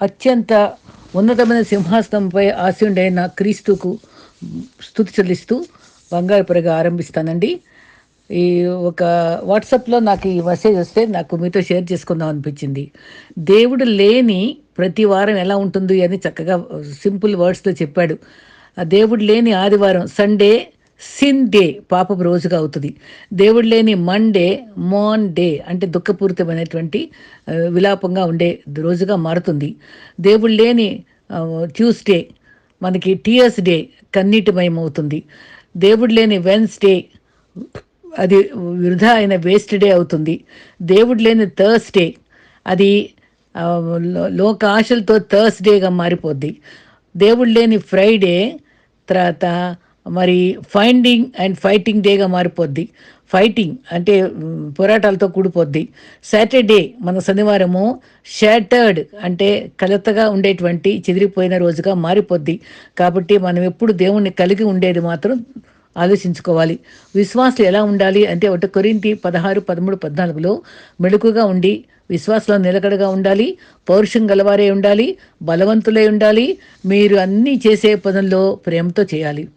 అత్యంత ఉన్నతమైన సింహాసనంపై ఆశయుడైన క్రీస్తుకు స్థుతి చెల్లిస్తూ బంగారు పొరగా ఆరంభిస్తానండి. ఈ ఒక వాట్సాప్లో నాకు ఈ మెసేజ్ వస్తే నాకు మీతో షేర్ చేసుకుందాం అనిపించింది. దేవుడు లేని ప్రతి వారం ఎలా ఉంటుంది అని చక్కగా సింపుల్ వర్డ్స్తో చెప్పాడు. ఆ దేవుడు లేని ఆదివారం సండే సిన్ డే పాపపు రోజుగా అవుతుంది. దేవుడు లేని మండే మాన్ డే అంటే దుఃఖపూరితమైనటువంటి విలాపంగా ఉండే రోజుగా మారుతుంది. దేవుడు లేని ట్యూస్డే మనకి టీయర్స్ డే కన్నీటిమయమవుతుంది. దేవుడు లేని వెన్స్డే అది వృధా అయిన వేస్ట్ డే అవుతుంది. దేవుడు లేని థర్స్డే అది లోక ఆశలతో థర్స్డేగా మారిపోద్ది. దేవుడు లేని ఫ్రైడే తర్వాత మరి ఫైండింగ్ అండ్ ఫైటింగ్ డేగా మారిపోద్ది. ఫైటింగ్ అంటే పోరాటాలతో కూడిపోద్ది. సాటర్డే మన శనివారము షాటర్డ్ అంటే కలతగా ఉండేటువంటి చెదిరిపోయిన రోజుగా మారిపోద్ది. కాబట్టి మనం ఎప్పుడు దేవుణ్ణి కలిగి ఉండేది మాత్రం ఆలోచించుకోవాలి. విశ్వాసులు ఎలా ఉండాలి అంటే ఒకటి కొరింటి పదహారు పదమూడు పద్నాలుగులో మెడుకుగా ఉండి విశ్వాసంలో నిలకడగా ఉండాలి. పౌరుషం గలవారే ఉండాలి. బలవంతులై ఉండాలి. మీరు అన్నీ చేసే పనుల్లో ప్రేమతో చేయాలి.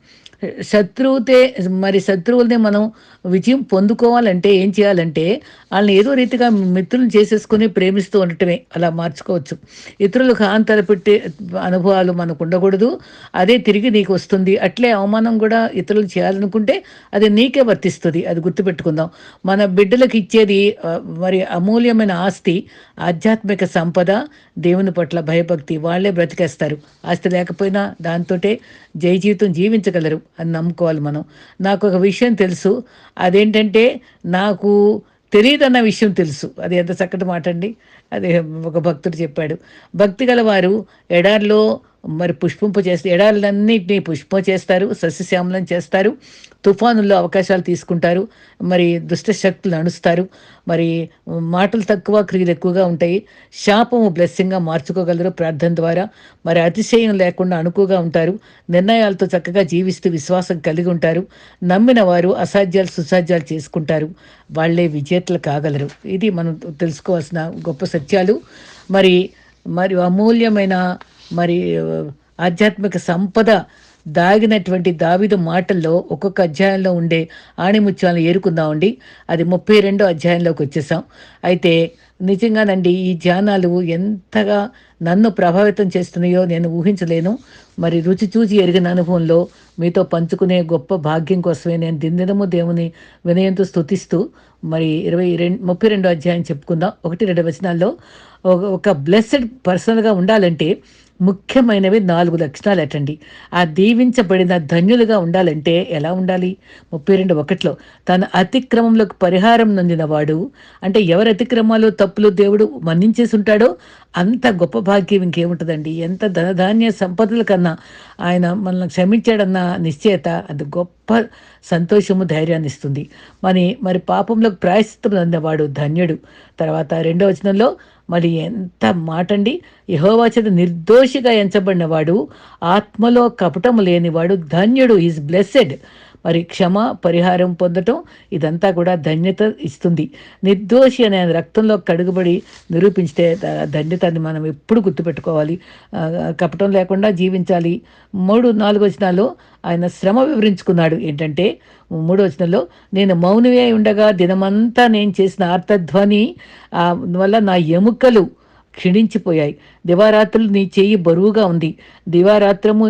శత్రువుతే మరి శత్రువుల్ని మనం విజయం పొందుకోవాలంటే ఏం చేయాలంటే వాళ్ళని ఏదో రీతిగా మిత్రులను చేసేసుకుని ప్రేమిస్తూ ఉండటమే అలా మార్చుకోవచ్చు. ఇతరులకు హాంతర పెట్టే అనుభవాలు మనకు ఉండకూడదు. అదే తిరిగి నీకు వస్తుంది. అట్లే అవమానం కూడా ఇతరులు చేయాలనుకుంటే అది నీకే వర్తిస్తుంది. అది గుర్తుపెట్టుకుందాం. మన బిడ్డలకు ఇచ్చేది మరి అమూల్యమైన ఆస్తి ఆధ్యాత్మిక సంపద దేవుని పట్ల భయభక్తి వాళ్ళే బ్రతికేస్తారు. ఆస్తి లేకపోయినా దాంతోటే జై జీవితం జీవించగలరు అని నమ్ముకోవాలి మనం. నాకు ఒక విషయం తెలుసు. అదేంటంటే నాకు తెలియదన్న విషయం తెలుసు. అది ఎంత చక్కటి మాట అండి అది ఒక భక్తుడు చెప్పాడు. భక్తి గలవారు ఎడార్లో ఎడారిలో మరి పుష్పింపు చేస్తే ఎడారులన్నింటినీ పుష్పం చేస్తారు సస్యశ్యామలం చేస్తారు తుఫానుల్లో అవకాశాలు తీసుకుంటారు మరి దుష్ట శక్తులు అణుస్తారు మరి మాటలు తక్కువ క్రియలు ఎక్కువగా ఉంటాయి. శాపము బ్లెస్సింగ్గా మార్చుకోగలరు ప్రార్థన ద్వారా. మరి అతిశయం లేకుండా అణుకుగా ఉంటారు. నిర్ణయాలతో చక్కగా జీవిస్తూ విశ్వాసం కలిగి ఉంటారు. నమ్మిన వారు అసాధ్యాలు సుసాధ్యాలు చేసుకుంటారు. వాళ్ళే విజేతలు కాగలరు. ఇది మనం తెలుసుకోవాల్సిన గొప్ప సత్యాలు. మరి మరి అమూల్యమైన మరి ఆధ్యాత్మిక సంపద దాగినటువంటి దావిదు మాటల్లో ఒక్కొక్క అధ్యాయంలో ఉండే ఆణిముత్యాలను ఏరుకుందామండి. అది ముప్పై రెండో అధ్యాయంలోకి వచ్చేసాం. అయితే నిజంగానండి ఈ ధ్యానాలు ఎంతగా నన్ను ప్రభావితం చేస్తున్నాయో నేను ఊహించలేను. మరి రుచి చూచి ఎరిగిన అనుభవంలో మీతో పంచుకునే గొప్ప భాగ్యం కోసమే నేను దిందినము దేవుని వినయంతో స్తుతిస్తూ మరి ఇరవై రెండు ముప్పై రెండో అధ్యాయం చెప్పుకుందాం. ఒకటి రెండు వచనాల్లో ఒక- ఒక బ్లెస్సెడ్ పర్సన్గా ఉండాలంటే ముఖ్యమైనవి నాలుగు లక్షణాలు ఎట్టండి ఆ దీవించబడిన ధన్యులుగా ఉండాలంటే ఎలా ఉండాలి? ముప్పై రెండు ఒకటిలో తన అతిక్రమంలోకి పరిహారం నొందినవాడు అంటే ఎవరి అతిక్రమాలు తప్పులు దేవుడు మన్నించేసి ఉంటాడో అంత గొప్ప భాగ్యం ఇంకేముంటుందండి. ఎంత ధనధాన్య సంపదల కన్నా ఆయన మనల్ని క్షమించాడన్న నిశ్చయత అది గొప్ప సంతోషము ధైర్యాన్ని ఇస్తుంది. మరి మరి పాపంలోకి ప్రాయశ్చిత్తం అందేవాడు ధన్యుడు. తర్వాత రెండో వచనంలో మరి ఎంత మాటండి. యహోవాచత నిర్దోషిగా ఎంచబడినవాడు ఆత్మలో కపటము లేనివాడు ధన్యుడు ఈజ్ బ్లెస్సెడ్ మరి క్షమ పరిహారం పొందటం ఇదంతా కూడా ధన్యత ఇస్తుంది. నిర్దోషి అనే రక్తంలో కడుగుబడి నిరూపించే ధన్యతని మనం ఎప్పుడు గుర్తుపెట్టుకోవాలి. కపటం లేకుండా జీవించాలి. మూడు నాలుగు వచనాల్లో ఆయన శ్రమ వివరించుకున్నాడు. ఏంటంటే మూడో వచనంలో నేను మౌనమే అయి ఉండగా దినమంతా నేను చేసిన ఆర్తధ్వని వల్ల నా ఎముకలు క్షీణించిపోయాయి. దివారాత్రులు నీ చెయ్యి బరువుగా ఉంది. దివారాత్రము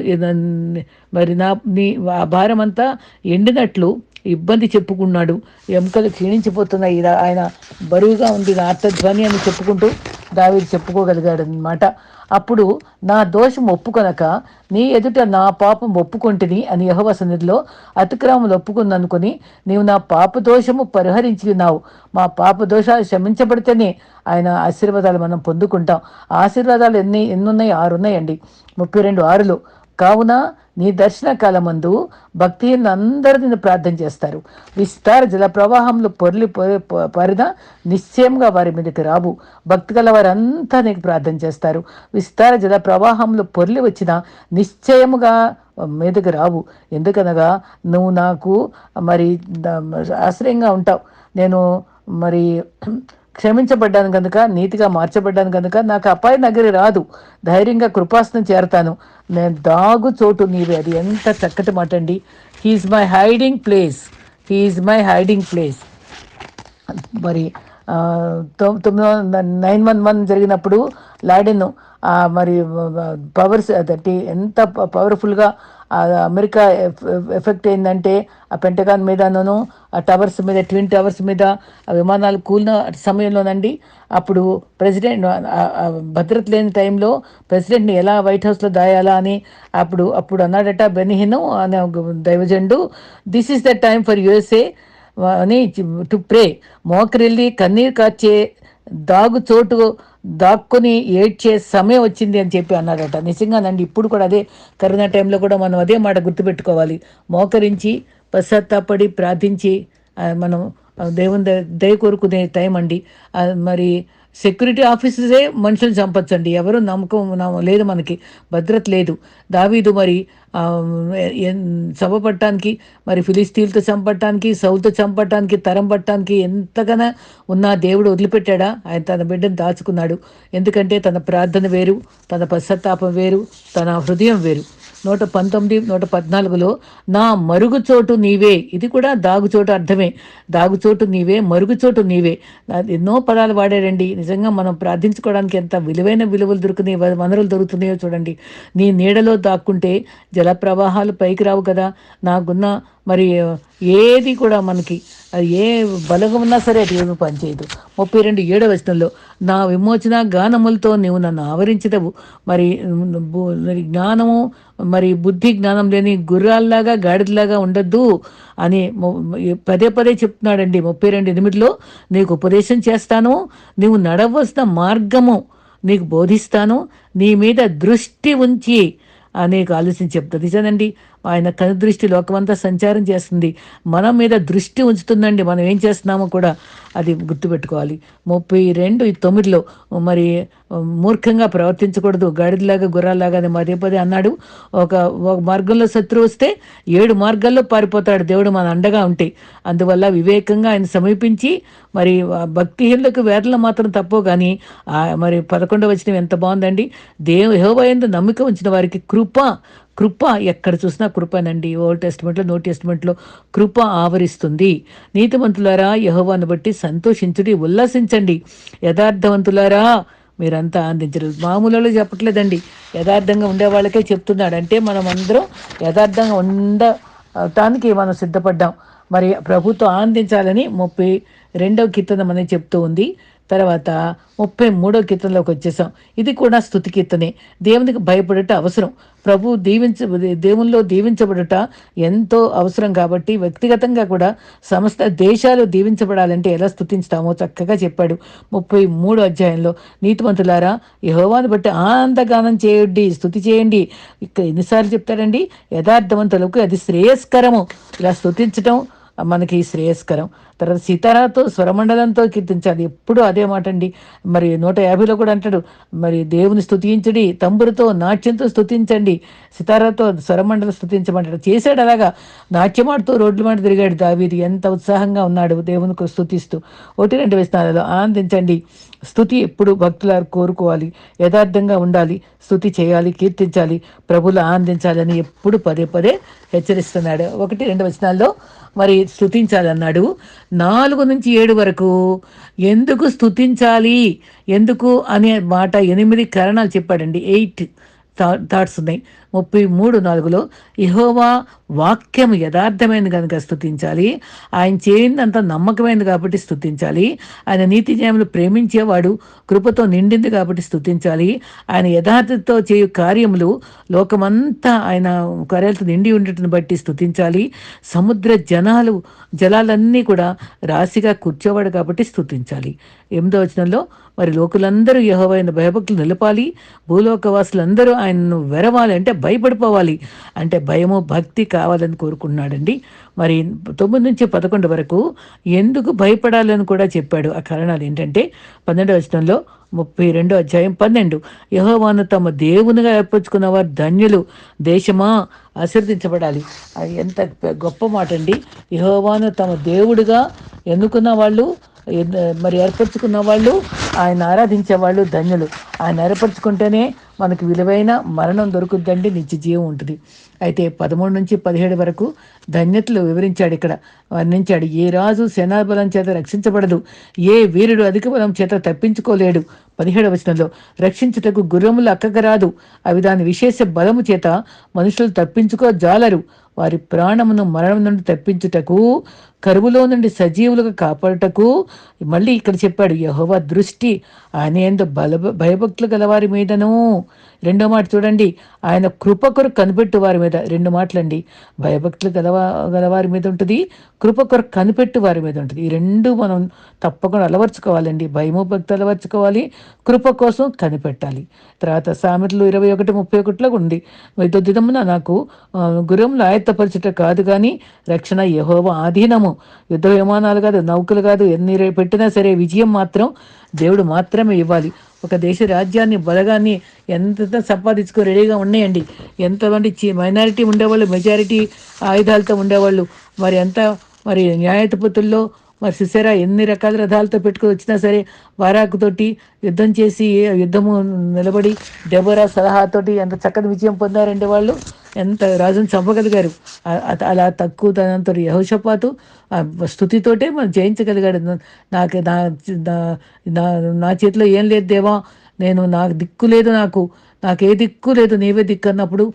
మరి నా నీ ఆ భారమంతా ఎండినట్లు ఇబ్బంది చెప్పుకున్నాడు. ఎముకలు క్షీణించిపోతున్నాయి. ఇలా ఆయన బరువుగా ఉంది. నా అర్థధ్వని అని చెప్పుకుంటూ దావీదు చెప్పుకోగలిగాడనమాట అప్పుడు నా దోషం ఒప్పుకొనక నీ ఎదుట నా పాపం ఒప్పుకొంటిని అని యహోవ సన్నిధిలో అతిక్రమములు ఒప్పుకుందనుకుని నీవు నా పాప దోషము పరిహరించి ఉన్నావు. మా పాప దోషాలు క్షమించబడితేనే ఆయన ఆశీర్వాదాలు మనం పొందుకుంటాం. ఆశీర్వాదాలు ఎన్ని ఎన్నున్నాయి? ఆరు ఉన్నాయండి ముప్పై రెండు ఆరులో. కావున నీ దర్శన కాలమందు భక్తి అందరూ నిన్ను ప్రార్థన చేస్తారు. విస్తార జల ప్రవాహంలో పొర్లి పరిద నిశ్చయంగా వారి మీదకి రావు. భక్తి గల వారంతా నీకు ప్రార్థన చేస్తారు. విస్తార జల ప్రవాహంలో పొర్లి వచ్చిన నిశ్చయముగా మీదకి రావు. ఎందుకనగా నువ్వు నాకు మరి ఆశ్రయంగా ఉంటావు. నేను మరి క్షమించబడ్డాను కనుక నీతిగా మార్చబడ్డాను కనుక నాకు అపాయ నగరి రాదు. ధైర్యంగా కృపాసనం చేరతాను. నేను దాగు చోటు నీవే. అది ఎంత చక్కటి మాట అండి. He's my hiding place he's my hiding place మరి తొమ్మిది వందల నైన్ వన్ వన్ జరిగినప్పుడు లాడెన్ మరి పవర్స్ అదటి ఎంత ప- పవర్ఫుల్గా అమెరికా ఎఫెక్ట్ అయిందంటే ఆ పెంటగాన్ మీదనూ ఆ టవర్స్ మీద ట్విన్ టవర్స్ మీద ఆ విమానాలు కూలిన సమయంలోనండి అప్పుడు ప్రెసిడెంట్ భద్రత లేని టైంలో ప్రెసిడెంట్ని ఎలా వైట్ హౌస్లో దాయాలా అని అప్పుడు అప్పుడు అన్నాడట బెనిహిను అనే దైవజెండు దైవజండు this is the time for USA అని టు ప్రే మోకరిల్లి కన్నీరు కాచే దాగు చోటు దాక్కుని ఏడ్చే సమయం వచ్చింది అని చెప్పి అన్నాడట నిజంగానండి ఇప్పుడు కూడా అదే కరోనా టైంలో కూడా మనం అదే మాట గుర్తుపెట్టుకోవాలి. మోకరించి పశ్చాత్తాపడి ప్రార్థించి మనం దేవుని దయ కోరుకునే టైం అండి. మరి సెక్యూరిటీ ఆఫీసర్సే మనుషులు చంపచ్చండి. ఎవరు నమ్మకం లేదు మనకి. భద్రత లేదు. దావీదు మరి ఆ, సభ పట్టడానికి మరి ఫిలిస్తీన్తో చంపటానికి సౌతో చంపటానికి తరం పట్టడానికి ఎంతగానో ఉన్న దేవుడు వదిలిపెట్టాడా? ఆయన తన బిడ్డను దాచుకున్నాడు. ఎందుకంటే తన ప్రార్థన వేరు తన పశ్చాత్తాపం వేరు తన హృదయం వేరు. నూట పంతొమ్మిది నూట పద్నాలుగులో నా మరుగుచోటు నీవే. ఇది కూడా దాగుచోటు అర్థమే. దాగుచోటు నీవే మరుగుచోటు నీవే. నా- ఎన్నో పదాలు వాడారండి. నిజంగా మనం ప్రార్థించుకోవడానికి ఎంత విలువైన విలువలు దొరుకుతున్నాయి వనరులు దొరుకుతున్నాయో చూడండి. నీ నీడలో దాక్కుంటే జల ప్రవాహాలు పైకి రావు కదా. నాకున్న మరి ఏది కూడా మనకి ఏ బలగం ఉన్నా సరే అది ఏమి పనిచేయదు. ముప్పై రెండు ఏడవ వచనంలో నా విమోచన గానములతో నీవు నన్ను ఆవరించదవు. మరి జ్ఞానము మరి బుద్ధి జ్ఞానం లేని గుర్రాల్లాగా గాడిదలాగా ఉండద్దు అని పదే పదే చెప్తున్నాడండి ముప్పై రెండు ఎనిమిదిలో. నీకు ఉపదేశం చేస్తాను నీవు నడవలసిన మార్గము నీకు బోధిస్తాను నీ మీద దృష్టి ఉంచి అనేక ఆలోచించి చెప్తుంది. నిజానండి ఆయన కనుదృష్టి లోకమంతా సంచారం చేస్తుంది. మన మీద దృష్టి ఉంచుతుందండి. మనం ఏం చేస్తున్నామో కూడా అది గుర్తుపెట్టుకోవాలి. ముప్పై రెండు తొమ్మిదిలో మరి మూర్ఖంగా ప్రవర్తించకూడదు. గాడిదలాగా గుర్రాలాగా అని పదే పదే అన్నాడు. ఒక ఒక మార్గంలో శత్రువు వస్తే ఏడు మార్గాల్లో పారిపోతాడు దేవుడు మన అండగా ఉంటే. అందువల్ల వివేకంగా ఆయన సమీపించి మరి భక్తిహీనులకు వేదలు మాత్రం తప్పు కానీ మరి పదకొండవ వచ్చిన ఎంత బాగుందండి? దేవు యెహోవాయందు నమ్మిక ఉంచిన వారికి కృప కృప ఎక్కడ చూసినా కృపనండి. ఓల్డ్ టెస్ట్మెంట్లో నో టెస్ట్మెంట్లో కృప ఆవరిస్తుంది. నీతిమంతులారా యహోవాను బట్టి సంతోషించుడి ఉల్లాసించండి. యథార్థవంతులారా మీరంతా అందించరు. మామూలు చెప్పట్లేదండి. యథార్థంగా ఉండే వాళ్ళకే చెప్తున్నాడు. అంటే మనం అందరం యథార్థంగా ఉండటానికి మనం సిద్ధపడ్డాం. మరి ప్రభుత్వం ఆనందించాలని ముప్పై రెండవ కీర్తన మనం చెప్తూ ఉంది. తర్వాత ముప్పై మూడో కీర్తనలోకి వచ్చేసాం. ఇది కూడా స్థుతి కీర్తనే. దేవునికి భయపడట అవసరం. ప్రభు దీవించ దేవుల్లో దీవించబడట ఎంతో అవసరం కాబట్టి వ్యక్తిగతంగా కూడా సమస్త దేశాలు దీవించబడాలంటే ఎలా స్థుతించుతామో చక్కగా చెప్పాడు ముప్పై మూడో అధ్యాయంలో. నీతిమంతులారా యహోవాను బట్టి ఆనందగానం చేయండి స్థుతి చేయండి. ఇక్కడ ఎన్నిసార్లు చెప్తారండి? యథార్థవంతులకు అది శ్రేయస్కరము. ఇలా స్థుతించటం మనకి శ్రేయస్కరం. తర్వాత సీతారాతో స్వరమండలంతో కీర్తించాలి. ఎప్పుడు అదే మాట అండి మరి నూట యాభైలో కూడా అంటాడు మరి దేవుని స్తుతించడి తంబురుతో నాట్యంతో స్థుతించండి సితారాతో స్వరమండలం స్థుతించమంటాడు చేశాడు అలాగా. నాట్యమాడుతూ రోడ్ల మాట తిరిగాడు దావీది. ఎంత ఉత్సాహంగా ఉన్నాడు. దేవునికి స్థుతిస్తూ ఒకటి రెండు వేస్తున్నాడు ఆనందించండి. స్థుతి ఎప్పుడు భక్తుల కోరుకోవాలి. యథార్థంగా ఉండాలి. స్థుతి చేయాలి కీర్తించాలి. ప్రభులు ఆనందించాలని ఎప్పుడు పదే పదే హెచ్చరిస్తున్నాడు. ఒకటి రెండు వచనాల్లో మరి స్థుతించాలన్నాడు నాలుగు నుంచి ఏడు వరకు ఎందుకు స్థుతించాలి ఎందుకు అనే మాట ఎనిమిది కారణాలు చెప్పాడండి. ఎయిట్ థాట్స్ ఉన్నాయి. ముప్పై మూడు నాలుగులో ఇహోవా వాక్యం యథార్థమైనది కనుక స్థుతించాలి ఆయన చేయిందంత నమ్మకమైనది కాబట్టి స్థుతించాలి ఆయన నీతి న్యాయములు ప్రేమించేవాడు కృపతో నిండింది కాబట్టి స్థుతించాలి ఆయన యథార్థతో చేయు కార్యములు లోకమంతా ఆయన కార్యాలతో నిండి ఉండటం బట్టి స్థుతించాలి సముద్ర జనాలు జలాలన్నీ కూడా రాశిగా కూర్చోవాడు కాబట్టి స్థుతించాలి ఎనిమిదో వచనంలో మరి లోకులందరూ యహోవైన భయభక్తులు నిలపాలి. భూలోకవాసులందరూ ఆయనను వెరవాలి. అంటే భయపడిపోవాలి. అంటే భయము భక్తి కావాలని కోరుకున్నాడండి. మరి తొమ్మిది నుంచి పదకొండు వరకు ఎందుకు భయపడాలని కూడా చెప్పాడు. ఆ కారణాలు ఏంటంటే పన్నెండవ వచనంలో ముప్పై రెండో అధ్యాయం పన్నెండు. యహోవాను తమ దేవునిగా ఏర్పరచుకున్న వారు ధన్యులు. దేశమా ఆశీర్దించబడాలి అది ఎంత గొప్ప మాట అండి యహోవాను తమ దేవుడిగా ఎన్నుకున్న వాళ్ళు మరి ఏర్పరచుకున్న వాళ్ళు ఆయన ఆరాధించే వాళ్ళు ధన్యులు. ఆయన ఏర్పరచుకుంటేనే మనకు విలువైన మరణం దొరుకుద్దండి నిత్య జీవం ఉంటుంది. అయితే పదమూడు నుంచి పదిహేడు వరకు ధన్యతలు వివరించాడు ఇక్కడ. వర్ణించాడు ఏ రాజు సేనాబలం చేత రక్షించబడదు ఏ వీరుడు అధిక బలం చేత తప్పించుకోలేడు. పదిహేడు వచనంలో రక్షించుటకు గుర్రములు అక్కగరాదు అవి దాని విశేష బలము చేత మనుషులు తప్పించుకో జాలరు. వారి ప్రాణమును మరణం నుండి తప్పించుటకు కరువులో నుండి సజీవులుగా కాపాడుటకు మళ్ళీ ఇక్కడ చెప్పాడు యహోవ దృష్టి ఆయన ఎందు బల భయభక్తులు గలవారి మీదను. రెండో మాట చూడండి ఆయన కృప కొరకు కనిపెట్టు వారి మీద. రెండు మాటలండి భయభక్తులు గలవా గలవారి మీద ఉంటుంది కృప కొరకు కనిపెట్టు వారి మీద ఉంటుంది. ఈ రెండు మనం తప్పకుండా అలవర్చుకోవాలండి భయము భక్తి అలవర్చుకోవాలి కృప కోసం కనిపెట్టాలి. తర్వాత సామెతలు ఇరవై ఒకటి ముప్పై ఒకటిలో ఉంది దినమున నాకు గురంలో ఆయత్తపరచుట కాదు కానీ రక్షణ యహోవ ఆధీనము. యుద్ధ విమానాలు కాదు నౌకలు కాదు ఎన్ని పెట్టినా సరే విజయం మాత్రం దేవుడు మాత్రమే ఇవ్వాలి. ఒక దేశ రాజ్యాన్ని బలగాన్ని ఎంత సంపాదించుకో రెడీగా ఉన్నాయండి. ఎంతమంది మైనారిటీ ఉండేవాళ్ళు మెజారిటీ ఆయుధాలతో ఉండేవాళ్ళు. మరి ఎంత మరి న్యాయతపతుల్లో మరి సుసేరా ఎన్ని రకాల రథాలతో పెట్టుకుని వచ్చినా సరే వారాకుతోటి యుద్ధం చేసి యుద్ధము నిలబడి డెబోరా సలహాతోటి ఎంత చక్కని విజయం పొందారండి వాళ్ళు. ఎంత రాజుని చంపగలిగారు. అలా తక్కువ తనంతో యహోషపాతు స్థుతితోటే మనం జయించగలిగాడు. నాకు నా నా చేతిలో ఏం లేదు దేవా నేను నాకు దిక్కు లేదు నాకు నాకే దిక్కు లేదు నీవే దిక్కు అన్నప్పుడు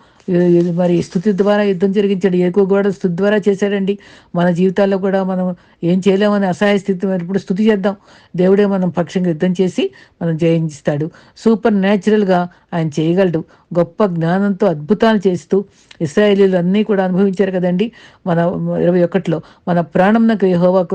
మరి స్థుతి ద్వారా యుద్ధం జరిగించాడు. ఎక్కువ కూడా స్థుతి ద్వారా చేశాడండి. మన జీవితాల్లో కూడా మనం ఏం చేయలేమని అసహాయ స్థితి ఇప్పుడు స్థుతి చేద్దాం. దేవుడే మనం పక్షంగా యుద్ధం చేసి మనం జయించిస్తాడు సూపర్ న్యాచురల్గా ఆయన చేయగలడు. గొప్ప జ్ఞానంతో అద్భుతాలు చేస్తూ ఇస్రాయేలీలు అన్నీ కూడా అనుభవించారు కదండి. మన ఇరవై ఒకటిలో మన ప్రాణం నాకు యహోవా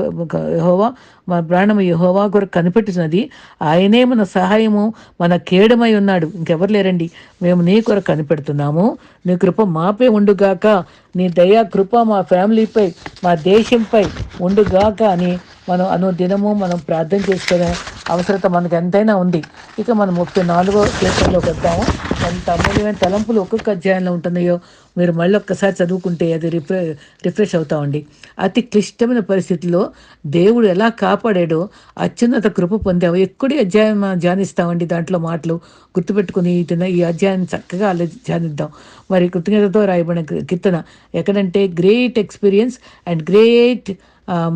యహోవా మన ప్రాణం యహోవా కొరకు కనిపెట్టినది ఆయనే మన సహాయము మన కేడమై ఉన్నాడు. ఇంకెవరు లేరండి? మేము నీ కొరకు కనిపెడుతున్నాము. నీ కృప మాపే ఉండుగాక నీ దయా కృప మా ఫ్యామిలీపై మా దేశంపై ఉండుగాక అని మనం అను దినము మనం ప్రార్థన చేసుకునే అవసరత మనకు ఎంతైనా ఉంది. ఇక మనం ముప్పై నాలుగో కీర్తనలోకి వద్దాము. ఎంత అమూల్యమైన తలంపులు ఒక్కొక్క అధ్యాయంలో ఉంటున్నాయో మీరు మళ్ళీ ఒక్కసారి చదువుకుంటే అది రిఫ్రె రిఫ్రెష్ అవుతామండి అతి క్లిష్టమైన పరిస్థితుల్లో దేవుడు ఎలా కాపాడాడో అత్యున్నత కృప పొందాము. ఎక్కడి అధ్యాయం ధ్యానిస్తామండి దాంట్లో మాటలు గుర్తుపెట్టుకుని ఈ అధ్యాయాన్ని చక్కగా అలా ధ్యానిద్దాం. మరి కృతజ్ఞతతో రాయబడిన కీర్తన ఎక్కడంటే గ్రేట్ ఎక్స్పీరియన్స్ అండ్ గ్రేట్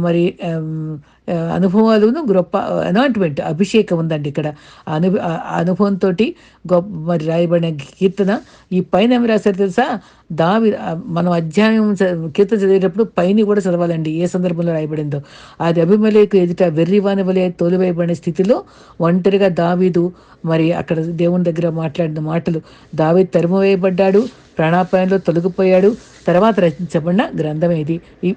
మరి అనుభవాలను గొప్ప అనాయింట్మెంట్ అభిషేకం ఉందండి ఇక్కడ. అను అనుభవంతో గొప్ప మరి రాయబడిన కీర్తన. ఈ పైన ఏమి రాశారు తెలుసా? దావి మనం అధ్యాయం కీర్తన చదివేటప్పుడు పైన కూడా చదవాలండి ఏ సందర్భంలో రాయబడిందో. అది అభిమలేకు ఎదుట వెర్రివాని వలె తోలివేయబడిన స్థితిలో ఒంటరిగా దావీదు మరి అక్కడ దేవుని దగ్గర మాట్లాడిన మాటలు. దావి తరిమవేయబడ్డాడు ప్రాణాపాయంలో తొలగిపోయాడు. తర్వాత రచించబడిన గ్రంథం ఇది ఈ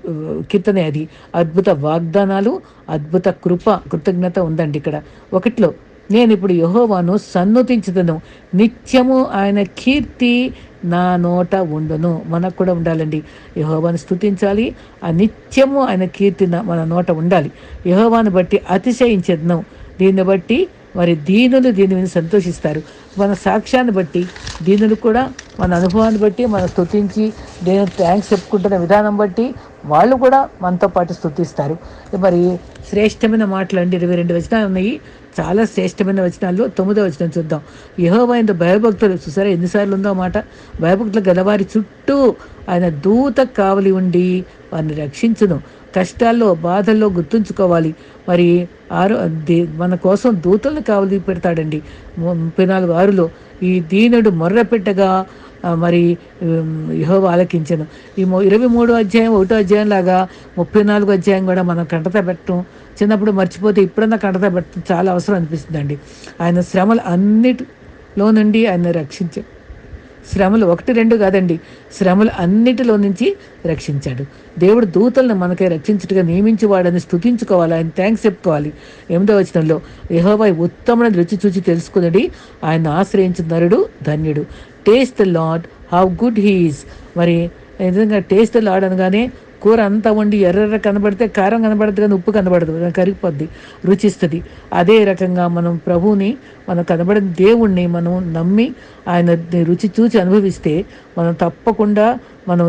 కీర్తనే అది అద్భుత వాగ్దానాలు అద్భుత కృప కృతజ్ఞత ఉందండి ఇక్కడ. ఒకటిలో నేను ఇప్పుడు యహోవాను సన్నుతించుదను. నిత్యము ఆయన కీర్తి నా నోట ఉండును. మనకు కూడా ఉండాలండి. యహోవాను స్థుతించాలి ఆ నిత్యము ఆయన కీర్తి మన నోట ఉండాలి. యహోవాను బట్టి అతిశయించదను. దీన్ని బట్టి మరి దీనులు దీని మీద సంతోషిస్తారు. మన సాక్ష్యాన్ని బట్టి దీనిని కూడా మన అనుభవాన్ని బట్టి మనం స్థుతించి నేను థ్యాంక్స్ చెప్పుకుంటున్న విధానం బట్టి వాళ్ళు కూడా మనతో పాటు స్థుతిస్తారు మరి శ్రేష్టమైన మాటలు అండి. ఇరవై రెండు వచనాలు ఉన్నాయి. చాలా శ్రేష్టమైన వచనాల్లో తొమ్మిదో వచనం చూద్దాం. యహోవైన భయభక్తులు చూసారా ఎన్నిసార్లు ఉందో మాట? భయభక్తులు గలవారి చుట్టూ ఆయన దూత కావలి ఉండి వారిని రక్షించును. కష్టాల్లో బాధల్లో గుర్తుంచుకోవాలి. మరి ఆరు మన కోసం దూతలను కావలి పెడతాడండి. ముప్పై నాలుగు ఆరులో ఈ దీనుడు మొర్రపెట్టగా మరి యహోవ ఆలకించను. ఈ ఇరవై మూడో అధ్యాయం ఒకటో అధ్యాయం లాగా ముప్పై నాలుగో అధ్యాయం కూడా మనం కంటత పెట్టడం చిన్నప్పుడు మర్చిపోతే ఇప్పుడన్నా కంటత పెట్టడం చాలా అవసరం అనిపిస్తుందండి. ఆయన శ్రమలు అన్నిటిలో నుండి ఆయన రక్షించారు శ్రమలు ఒకటి రెండు కాదండి. శ్రమలు అన్నిటిలో నుంచి రక్షించాడు. దేవుడు దూతలను మనకై రక్షించుటగా నియమించేవాడని స్థుతించుకోవాలి ఆయన థ్యాంక్స్ చెప్పుకోవాలి. ఎనిమిదో వచనంలో యహోబాయ్ ఉత్తమని రుచి చూచి తెలుసుకున్నది ఆయన ఆశ్రయించిన నరుడు ధన్యుడు. Taste the Lord how good he's మరి నిజంగా టేస్ట్ లాడ్ అనగానే కూర అంతా వండి ఎర్రెర్ర కనబడితే కారం కనబడదు కానీ ఉప్పు కనబడదు కరిగిపోద్ది రుచిస్తుంది. అదే రకంగా మనం ప్రభువుని మనం కనబడిన దేవుణ్ణి మనం నమ్మి ఆయన రుచి చూచి అనుభవిస్తే మనం తప్పకుండా మనం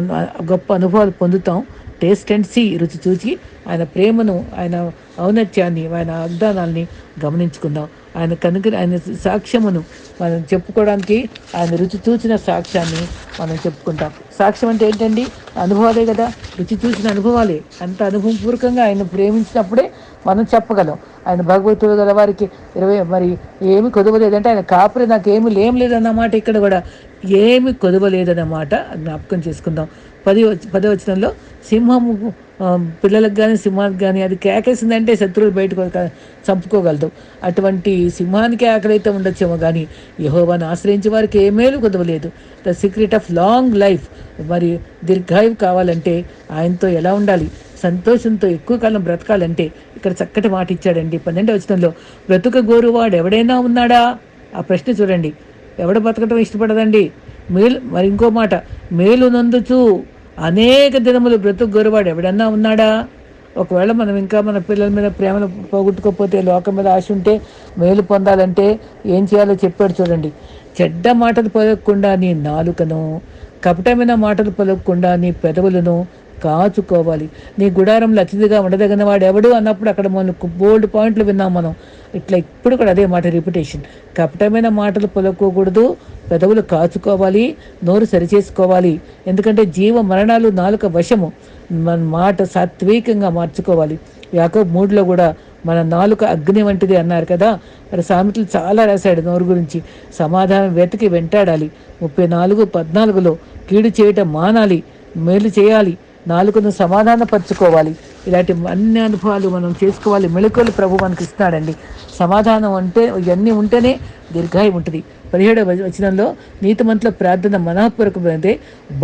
గొప్ప అనుభవాలు పొందుతాం. టేస్ట్ అండ్ సీ రుచి చూచి ఆయన ప్రేమను ఆయన ఔన్నత్యాన్ని ఆయన వాగ్దానాల్ని గమనించుకుందాం. ఆయన కనుక ఆయన సాక్ష్యమును మనం చెప్పుకోవడానికి ఆయన రుచి చూసిన సాక్ష్యాన్ని మనం చెప్పుకుంటాం. సాక్ష్యం అంటే ఏంటండి? అనుభవాలే కదా. రుచి చూసిన అనుభవాలే. అంత అనుభవపూర్వకంగా ఆయన ప్రేమించినప్పుడే మనం చెప్పగలం. ఆయన భగవద్గీత గల వారికి ఇరవై మరి ఏమి కొదవలేదంటే ఆయన కాపురే నాకు ఏమి లేం లేదన్నమాట ఇక్కడ కూడా ఏమి కొదవలేదన్నమాట జ్ఞాపకం చేసుకుందాం. పది పదవచనంలో సింహము పిల్లలకు కానీ సింహానికి కానీ అది కేకేసిందంటే శత్రువులు బయటకు చంపుకోగలదు. అటువంటి సింహానికి ఆకలి అయితే ఉండొచ్చేమో కానీ యహోవాను ఆశ్రయించే వారికి ఏమేమి కుదవలేదు. The secret of long life మరి దీర్ఘాయువు కావాలంటే ఆయనతో ఎలా ఉండాలి? సంతోషంతో ఎక్కువ కాలం బ్రతకాలంటే ఇక్కడ చక్కటి మాట ఇచ్చాడండి. పన్నెండవ వచనంలో బ్రతుక గోరువాడు ఎవడైనా ఉన్నాడా? ఆ ప్రశ్న చూడండి. ఎవడ బతకటం ఇష్టపడదండి? మేలు మరి ఇంకో మాట మేలు నందుచు అనేక దినములు బ్రతుకు గొరవాడు ఎవడన్నా ఉన్నాడా? ఒకవేళ మనం ఇంకా మన పిల్లల మీద ప్రేమను పోగొట్టుకోకపోతే లోకం మీద ఆశ ఉంటే మేలు పొందాలంటే ఏం చేయాలో చెప్పాడు చూడండి. చెడ్డ మాటలు పలకకుండా నీ నాలుకను కపటమైన మాటలు పలకకుండా నీ పెదవులను కాచుకోవాలి. నీ గుడారంలో అతిథిగా ఉండదగిన వాడు ఎవడు అన్నప్పుడు అక్కడ మనకు బోల్డ్ పాయింట్లు విన్నాం మనం. ఇట్లా ఇప్పుడు కూడా అదే మాట రిపిటేషన్ కపటమైన మాటలు పలుకోకూడదు పెదవులు కాచుకోవాలి. నోరు సరిచేసుకోవాలి. ఎందుకంటే జీవ మరణాలు నాలుక వశము. మన మాట సాత్వికంగా మార్చుకోవాలి. యాకో మూడులో కూడా మన నాలుక అగ్ని వంటిది అన్నారు కదా. మరి సామెతలు చాలా రాశాడు నోరు గురించి. సమాధానం వెతికి వెంటాడాలి. ముప్పై నాలుగు పద్నాలుగులో కీడు చేయటం మానాలి. మేలు చేయాలి. నాలుగును సమాధానపరచుకోవాలి. ఇలాంటి అన్ని అనుభవాలు మనం చేసుకోవాలి. మెళుకలు ప్రభు మనకి ఇస్తున్నాడండి. సమాధానం అంటే ఇవన్నీ ఉంటేనే దీర్ఘాయం ఉంటుంది. పదిహేడవ వచనంలో నీతిమంతుల ప్రార్థన మనఃపూర్వకమైనదే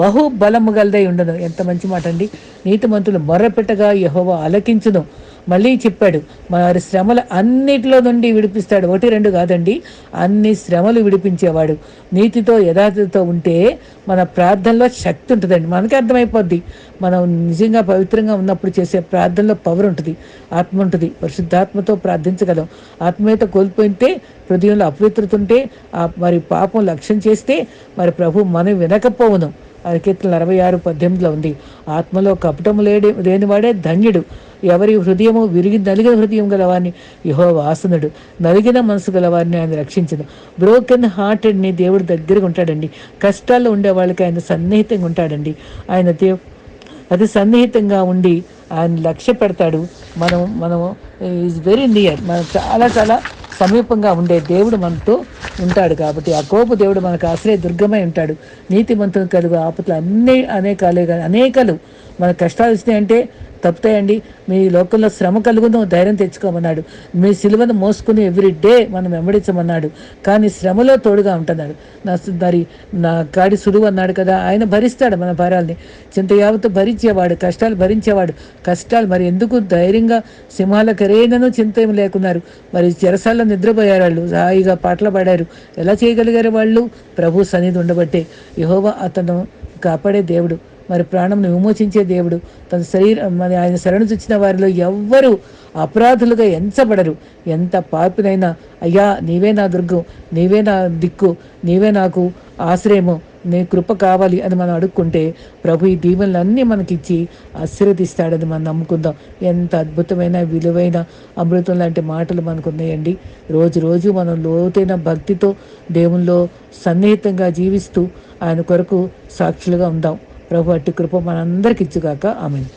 బహు బలము గలదై ఉండను. ఎంత మంచి మాట అండి నీతిమంతులు మొర్రపెట్టగా యహోవ అలకించును మళ్ళీ చెప్పాడు మరి శ్రమలు అన్నిటిలో నుండి విడిపిస్తాడు. ఒకటి రెండు కాదండి. అన్ని శ్రమలు విడిపించేవాడు. నీతితో యథార్థతో ఉంటే మన ప్రార్థనలో శక్తి ఉంటుందండి. మనకి అర్థమైపోద్ది. మనం నిజంగా పవిత్రంగా ఉన్నప్పుడు చేసే ప్రార్థనలో పవర్ ఉంటుంది ఆత్మ ఉంటుంది. పరిశుద్ధాత్మతో ప్రార్థించగలం. ఆత్మీయత కోల్పోయింటే హృదయంలో అపవిత్రత ఉంటే మరి పాపం లక్ష్యం చేస్తే మరి ప్రభు మనం వినకపోవను. కీర్తనలు అరవై ఆరు పద్దెనిమిదిలో ఉంది. ఆత్మలో కపటము లేడి లేనివాడే ధన్యుడు. ఎవరి హృదయము విరిగి నలిగిన హృదయం గలవారిని యహో వాసనుడు నలిగిన మనసు గలవారిని ఆయన రక్షించదు బ్రోకెన్ హార్టెడ్ని దేవుడు దగ్గరగా ఉంటాడండి. కష్టాల్లో ఉండే వాళ్ళకి ఆయన సన్నిహితంగా ఉంటాడండి. ఆయన దేవ్ అది సన్నిహితంగా ఉండి ఆయన లక్ష్య పెడతాడు మనం మనము ఈజ్ వెరీ నియర్ మనం చాలా చాలా సమీపంగా ఉండే దేవుడు మనతో ఉంటాడు కాబట్టి ఆ కోపు దేవుడు మనకు ఆశ్రయ దుర్గమై ఉంటాడు. నీతిమంతులు కలుగు ఆపతలు అన్ని అనేకాలే అనేకలు మన కష్టాలు వచ్చినాయంటే తప్పుతాయండి. మీ లోకంలో శ్రమ కలుగును ధైర్యం తెచ్చుకోమన్నాడు. మీ సిలువను మోసుకుని ఎవ్రీ డే మనం వెంబడించమన్నాడు. కానీ శ్రమలో తోడుగా ఉంటున్నాడు. నా దారి నా కాడి సులువు అన్నాడు కదా. ఆయన భరిస్తాడు మన భారాల్ని. చింత యావత్తు భరించేవాడు కష్టాలు భరించేవాడు. కష్టాలు మరి ఎందుకు? ధైర్యంగా సింహాల కరేనను చింత ఏమి లేకున్నారు. మరి చెరసాల్లో నిద్రపోయారు వాళ్ళు. హాయిగా పాటలు పాడారు. ఎలా చేయగలిగారు వాళ్ళు? ప్రభు సన్నిధి ఉండబట్టే. యహోవా అతను కాపాడే దేవుడు. మరి ప్రాణంను విమోచించే దేవుడు. తన శరీరం మరి ఆయన శరణు చూచిన వారిలో ఎవ్వరూ అపరాధులుగా ఎంచబడరు. ఎంత పాపినైనా అయ్యా నీవే నా దుర్గం నీవే నా దిక్కు నీవే నాకు ఆశ్రయము నీ కృప కావాలి అని మనం అడుక్కుంటే ప్రభు ఈ దీవెనలన్నీ మనకిచ్చి ఆశీర్వదిస్తాడని మనం నమ్ముకుందాం. ఎంత అద్భుతమైన విలువైన అమృతం లాంటి మాటలు మనకు ఉన్నాయండి రోజు రోజు మనం లోతైన భక్తితో దేవుల్లో సన్నిహితంగా జీవిస్తూ ఆయన కొరకు సాక్షులుగా ఉందాం. ప్రభు అట్టి కృప మనందరికి ఇచ్చుగాక. ఆమెను.